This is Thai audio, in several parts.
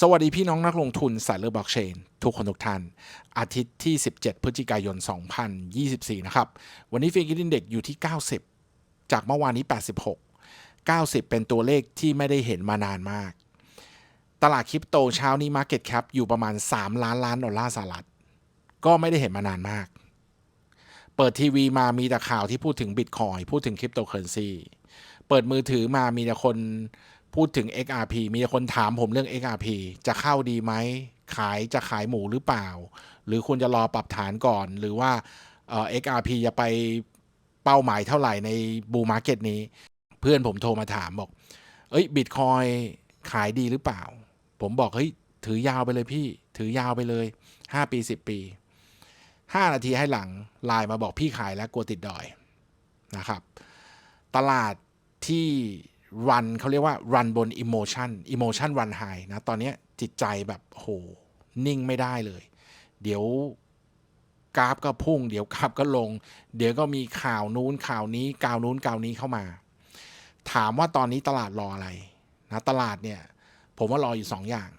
สวัสดีพี่น้องนักลงทุนสายเลือบล็อกเชนทุกคนทุกท่าน อาทิตย์ที่ 17 พฤศจิกายน 2024 นะครับ วันนี้ฟิงกินเด็กอยู่ที่ 90 จากเมื่อวานนี้ 86 90 เป็นตัวเลขที่ไม่ได้เห็นมานานมาก ตลาดคริปโตเช้านี้ Market Cap อยู่ประมาณ 3 ล้านล้านดอลลาร์สหรัฐ ก็ไม่ได้เห็นมานานมาก เปิดทีวีมามีแต่ข่าวที่พูดถึงบิตคอยพูดถึงคริปโตเคอเรนซีเปิดมือถือมามีแต่คน พูดถึง XRP มีคนถามผมเรื่อง XRP จะเข้าดีไหม ขายจะขายหมูหรือเปล่า หรือควรจะรอปรับฐานก่อน หรือว่าเอ่อ XRP จะไปเป้าหมายเท่าไหร่ในบูมาร์เก็ตนี้ เพื่อนผมโทรมาถามบอก เอ้ยบิตคอยขายดีหรือเปล่า ผมบอกเฮ้ยถือยาวไปเลยพี่ ถือยาวไปเลย 5 ปี 10 ปี 5 นาทีให้หลังไลน์มาบอกพี่ขายแล้วกลัวติดดอยนะครับ ตลาดที่ รันเขาเรียกว่ารันบนอิโมชันอิโมชันรันไฮนะ ตอนนี้จิตใจแบบโหนิ่งไม่ได้เลย เดี๋ยวกราฟก็พุ่ง เดี๋ยวกราฟก็ลง เดี๋ยวก็มีข่าวนู้นข่าวนี้ข่าวนู้นข่าวนี้เข้ามา ถามว่าตอนนี้ตลาดรออะไรนะตลาดเนี่ย ผมว่ารออยู่สองอย่าง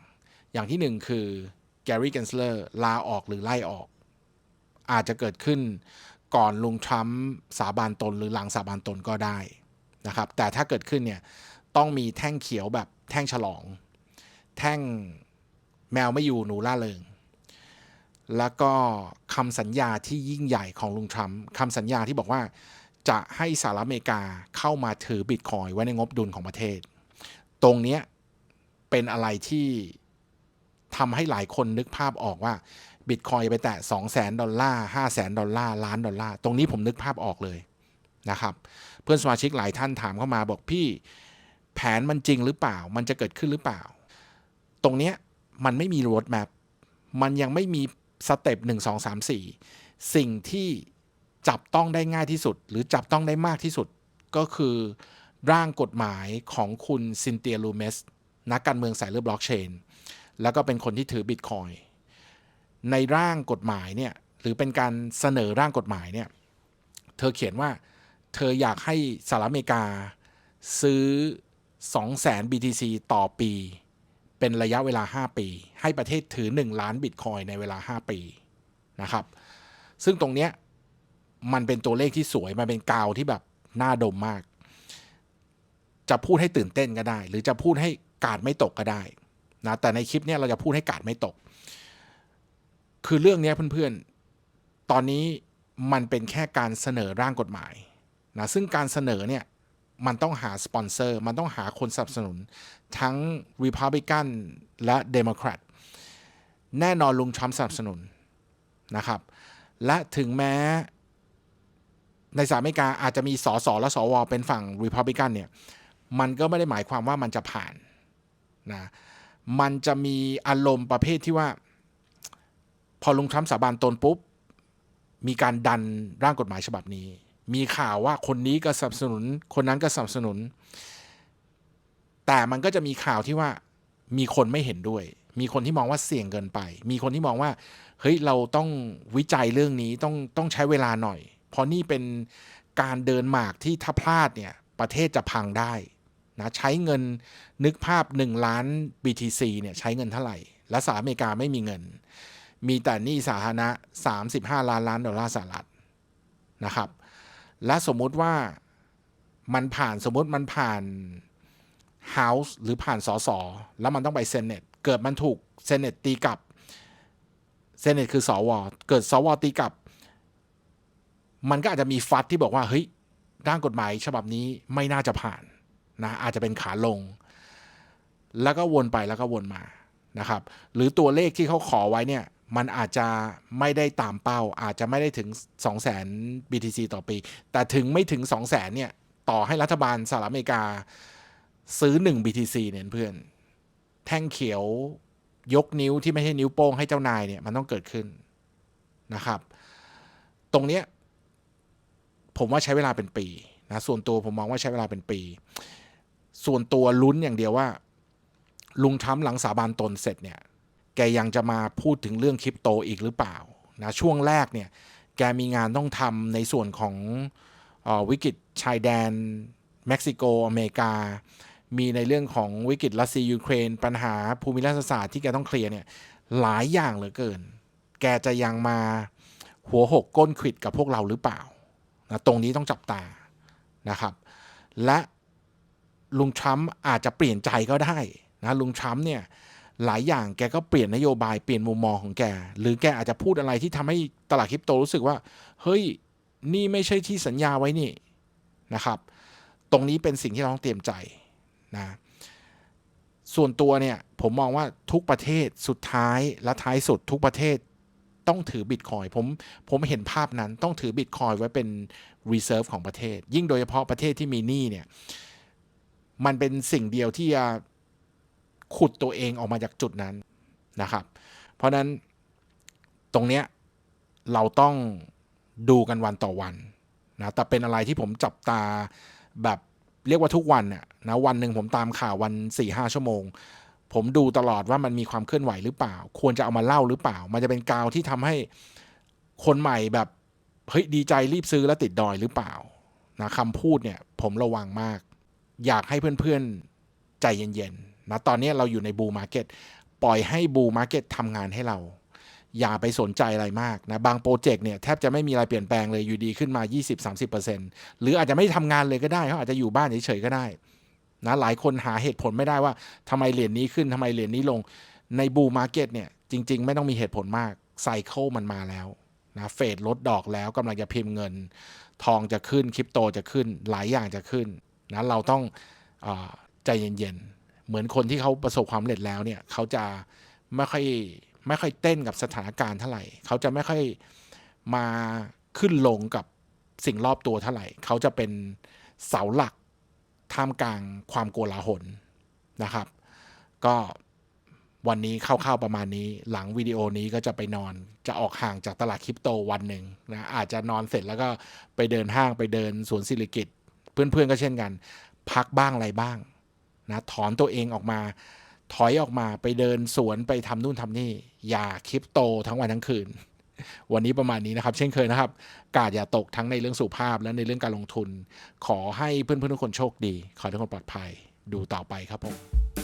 อย่างที่หนึ่งคือแกรี่เกนสเลอร์ลาออกหรือไล่ออก อาจจะเกิดขึ้นก่อนลุงทรัมป์สาบานตนหรือหลังสาบานตนก็ได้ นะครับ แต่ถ้าเกิดขึ้นเนี่ยต้องมีแท่งเขียวแบบแท่งฉลอง แท่งแมวไม่อยู่หนูล่าเริง แล้วก็คำสัญญาที่ยิ่งใหญ่ของลุงทรัมป์คำสัญญาที่บอกว่าจะให้สหรัฐอเมริกาเข้ามาถือบิตคอยไว้ในงบดุลของประเทศ ตรงนี้เป็นอะไรที่ทำให้หลายคนนึกภาพออกว่าบิตคอยไปแตะ2 0 0 0 0 0 ดอลลาร์ 5 0 0 0 0 0 ดอลลาร์ ล้านดอลลาร์ ตรงนี้ผมนึกภาพออกเลย นะครับ เพื่อนสมาชิกหลายท่านถามเข้ามาบอกพี่แผนมันจริงหรือเปล่า มันจะเกิดขึ้นหรือเปล่า ตรงเนี้ยมันไม่มีโรดแมพมันยังไม่มีสเต็ปหนึ่งสองสามสี่สิ่งที่จับต้องได้ง่ายที่สุด หรือจับต้องได้มากที่สุดก็คือร่างกฎหมายของคุณซินเตียลูเมสนักการเมืองสายเลือดบล็อกเชน แล้วก็เป็นคนที่ถือบิตคอยในร่างกฎหมายเนี่ยหรือเป็นการเสนอร่างกฎหมายเนี่ยเธอเขียนว่า เธออยากให้สหรัฐอเมริกา ซื้อ 200,000 BTC ต่อปี เป็นระยะเวลา 5 ปี ให้ประเทศถือ 1 ล้านบิตคอยในเวลา 5 ปีนะครับ ซึ่งตรงเนี้ยมันเป็นตัวเลขที่สวย มันเป็นกาวที่แบบน่าดมมาก จะพูดให้ตื่นเต้นก็ได้ หรือจะพูดให้กาดไม่ตกก็ได้นะแต่ในคลิปเนี้ยเราจะพูดให้กาดไม่ตก คือเรื่องเนี้ยเพื่อนๆ ตอนนี้มันเป็นแค่การเสนอร่างกฎหมาย นะซึ่งการเสนอเนี่ยมันต้องหาสปอนเซอร์ มันต้องหาคนสนับสนุน ทั้ง Republican และ Democrat แน่นอนลุงทรัมป์สนับสนุนนะครับ และถึงแม้ในสหรัฐอเมริกาอาจจะมีสสและสวเป็นฝั่ง Republican เนี่ย มันก็ไม่ได้หมายความว่ามันจะผ่านนะ มันจะมีอารมณ์ประเภทที่ว่า พอลุงทรัมป์สาบานตนปุ๊บ มีการดันร่างกฎหมายฉบับนี้ มีข่าวว่าคนนี้ก็สนับสนุน คนนั้นก็สนับสนุน แต่มันก็จะมีข่าวที่ว่ามีคนไม่เห็นด้วย มีคนที่มองว่าเสี่ยงเกินไป มีคนที่มองว่าเฮ้ยเราต้องวิจัยเรื่องนี้ต้องต้องใช้เวลาหน่อย เพราะนี่เป็นการเดินหมากที่ถ้าพลาดเนี่ยประเทศจะพังได้นะใช้เงินนึกภาพ 1 ล้าน BTC เนี่ยใช้เงินเท่าไหร่ และสหรัฐอเมริกาไม่มีเงิน มีแต่หนี้สาธารณะ 35 ล้านล้านดอลลาร์สหรัฐนะครับ และสมมุติว่ามันผ่านสมมติมันผ่าน House หรือผ่านสสแล้วมันต้องไปเซนเนตเกิดมันถูกเซนเนตตีกลับเซนเนตคือสวเกิดสวตีกลับ มันก็อาจจะมีฟัดที่บอกว่าเฮ้ยร่างกฎหมายฉบับนี้ไม่น่าจะผ่านนะอาจจะเป็นขาลง แล้วก็วนไปแล้วก็วนมานะครับ หรือตัวเลขที่เขาขอไว้เนี่ย มันอาจจะไม่ได้ตามเป้า อาจจะไม่ได้ถึง 2 0 0 0 0 0 BTC ต่อปี แต่ถึงไม่ถึง 2 0 0 0 0 0เนี่ย ต่อให้รัฐบาลสหรัฐอเมริกาซื้อ 1 BTC เนี่ยเพื่อน แท่งเขียวยกนิ้วที่ไม่ใช่นิ้วโป้งให้เจ้านายเนี่ย มันต้องเกิดขึ้นนะครับ ตรงเนี้ยผมว่าใช้เวลาเป็นปีนะส่วนตัวผมมองว่าใช้เวลาเป็นปี ส่วนตัวลุ้นอย่างเดียวว่า ลุงทรัมป์หลังสาบานตนเสร็จเนี่ย แกยังจะมาพูดถึงเรื่องคริปโตอีกหรือเปล่านะช่วงแรกเนี่ยแกมีงานต้องทำในส่วนของอวิกฤตชายแดนเม็กซิโกอเมริกา มีในเรื่องของวิกฤตรัสเซียยูเครน ปัญหาภูมิรัฐศาสตร์ที่แกต้องเคลียร์เนี่ยหลายอย่างเหลือเกิน แกจะยังมาหัวหกก้นขิดกับพวกเราหรือเปล่านะตรงนี้ต้องจับตานะครับ และลุงทรัมป์อาจจะเปลี่ยนใจก็ได้นะลุงทรัมป์เนี่ย หลายอย่างแกก็เปลี่ยนนโยบายเปลี่ยนมุมมองของแก หรือแกอาจจะพูดอะไรที่ทำให้ตลาดคริปโตรู้สึกว่า เฮ้ย นี่ไม่ใช่ที่สัญญาไว้นี่นะครับ ตรงนี้เป็นสิ่งที่เราต้องเตรียมใจนะส่วนตัวเนี่ยผมมองว่าทุกประเทศสุดท้ายและท้ายสุดทุกประเทศต้องถือบิตคอยผมผมเห็นภาพนั้นต้องถือบิตคอยไว้เป็น reserve ของประเทศ ยิ่งโดยเฉพาะประเทศที่มีหนี้เนี่ย มันเป็นสิ่งเดียวที่จะ ขุดตัวเองออกมาจากจุดนั้นนะครับ เพราะนั้นตรงเนี้ยเราต้องดูกันวันต่อวันนะแต่เป็นอะไรที่ผมจับตาแบบเรียกว่าทุกวันน่ะนะวันหนึ่งผมตามข่าววัน4ี่ห้าชั่วโมง ผมดูตลอดว่ามันมีความเคลื่อนไหวหรือเปล่า ควรจะเอามาเล่าหรือเปล่า มันจะเป็นกาวที่ทำให้คนใหม่แบบเฮ้ยดีใจรีบซื้อแล้วติดดอยหรือเปล่านะคำพูดเนี่ยผมระวังมาก อยากให้เพื่อนๆใจเย็นๆ นะตอนนี้เราอยู่ในบูมาร์เก็ตปล่อยให้บูมาร์เก็ตทำงานให้เรา อย่าไปสนใจอะไรมากนะบางโปรเจกต์เนี่ยแทบจะไม่มีอะไรเปลี่ยนแปลงเลยอยู่ดีขึ้นมา 20-30%หรืออาจจะไม่ทำงานเลยก็ได้เขาอาจจะอยู่บ้านเฉยๆก็ได้นะหลายคนหาเหตุผลไม่ได้ว่าทำไมเหรียญนี้ขึ้นทำไมเหรียญนี้ลงในบูมาร์เก็ตเนี่ยจริง ๆ ไม่ต้องมีเหตุผลมากไซเคิลมันมาแล้วนะเฟดลดดอกแล้วกำลังจะพิมพ์เงิน ทองจะขึ้นคริปโตจะขึ้นหลายอย่างจะขึ้นนะเราต้องอใจเย็นๆ เหมือนคนที่เขาประสบความสำเร็จแล้วเนี่ยเขาจะไม่ค่อยไม่ค่อยเต้นกับสถานการณ์เท่าไหร่เขาจะไม่ค่อยมาขึ้นลงกับสิ่งรอบตัวเท่าไหร่เขาจะเป็นเสาหลักท่ามกลางความโกลาหลนะครับ ก็วันนี้คร่าวๆประมาณนี้ หลังวิดีโอนี้ก็จะไปนอนจะออกห่างจากตลาดคริปโตวันหนึ่งนะอาจจะนอนเสร็จแล้วก็ไปเดินห้างไปเดินสวนสิริกิตเพื่อนๆก็เช่นกัน พักบ้างอะไรบ้าง นะถอนตัวเองออกมา ถอยออกมาไปเดินสวนไปทำนู่นทำนี่ อย่าคริปโตทั้งวันทั้งคืน วันนี้ประมาณนี้นะครับ เช่นเคยนะครับ กาดอย่าตกทั้งในเรื่องสุขภาพและในเรื่องการลงทุน ขอให้เพื่อนๆทุกคนโชคดี ขอทุกคนปลอดภัยดูต่อไปครับผม